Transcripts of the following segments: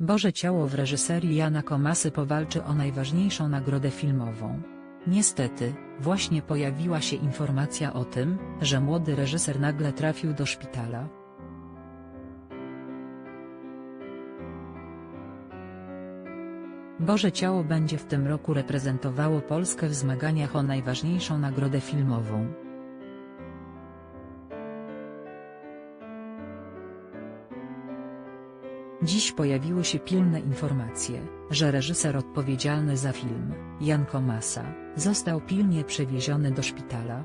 Boże Ciało w reżyserii Jana Komasy powalczy o najważniejszą nagrodę filmową. Niestety, właśnie pojawiła się informacja o tym, że młody reżyser nagle trafił do szpitala. Boże Ciało będzie w tym roku reprezentowało Polskę w zmaganiach o najważniejszą nagrodę filmową. Dziś pojawiły się pilne informacje, że reżyser odpowiedzialny za film, Jan Komasa, został pilnie przewieziony do szpitala.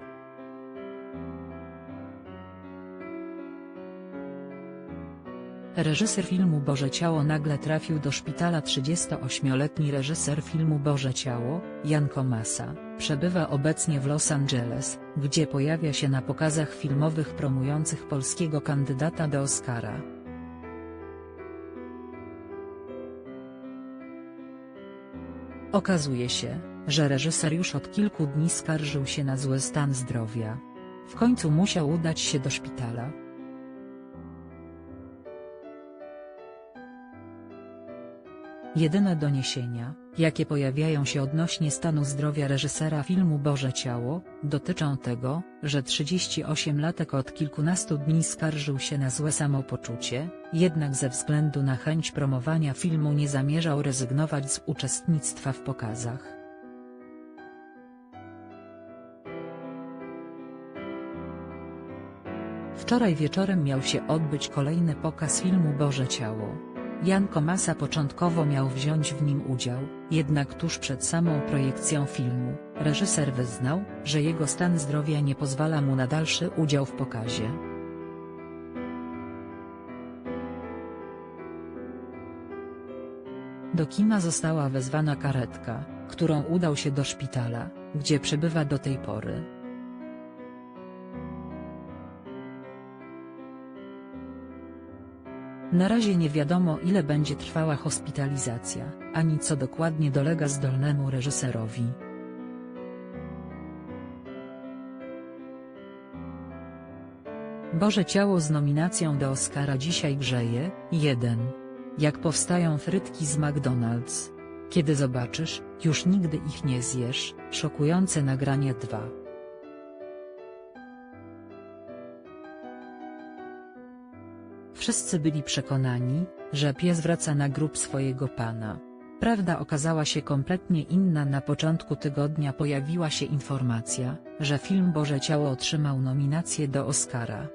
Reżyser filmu Boże Ciało nagle trafił do szpitala 38-letni reżyser filmu Boże Ciało, Jan Komasa, przebywa obecnie w Los Angeles, gdzie pojawia się na pokazach filmowych promujących polskiego kandydata do Oscara. Okazuje się, że reżyser już od kilku dni skarżył się na zły stan zdrowia. W końcu musiał udać się do szpitala. Jedyne doniesienia, jakie pojawiają się odnośnie stanu zdrowia reżysera filmu Boże Ciało, dotyczą tego, że 38-latek od kilkunastu dni skarżył się na złe samopoczucie, jednak ze względu na chęć promowania filmu nie zamierzał rezygnować z uczestnictwa w pokazach. Wczoraj wieczorem miał się odbyć kolejny pokaz filmu Boże Ciało. Jan Komasa początkowo miał wziąć w nim udział, jednak tuż przed samą projekcją filmu, reżyser wyznał, że jego stan zdrowia nie pozwala mu na dalszy udział w pokazie. Do kina została wezwana karetka, którą udał się do szpitala, gdzie przebywa do tej pory. Na razie nie wiadomo ile będzie trwała hospitalizacja, ani co dokładnie dolega zdolnemu reżyserowi. Boże Ciało z nominacją do Oscara dzisiaj grzeje, 1. Jak powstają frytki z McDonald's. Kiedy zobaczysz, już nigdy ich nie zjesz, szokujące nagranie 2. Wszyscy byli przekonani, że pies wraca na grób swojego pana. Prawda okazała się kompletnie inna na początku tygodnia pojawiła się informacja, że film Boże Ciało otrzymał nominację do Oscara.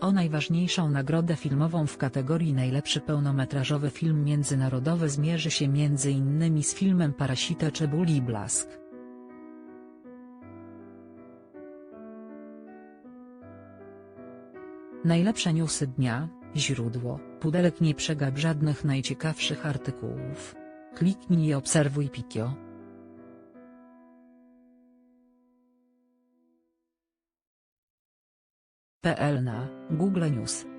O najważniejszą nagrodę filmową w kategorii najlepszy pełnometrażowy film międzynarodowy zmierzy się m.in. z filmem Parasite czy Bully Blask. Najlepsze newsy dnia, źródło, Pudelek nie przegap żadnych najciekawszych artykułów. Kliknij i obserwuj Pikio. PL na Google News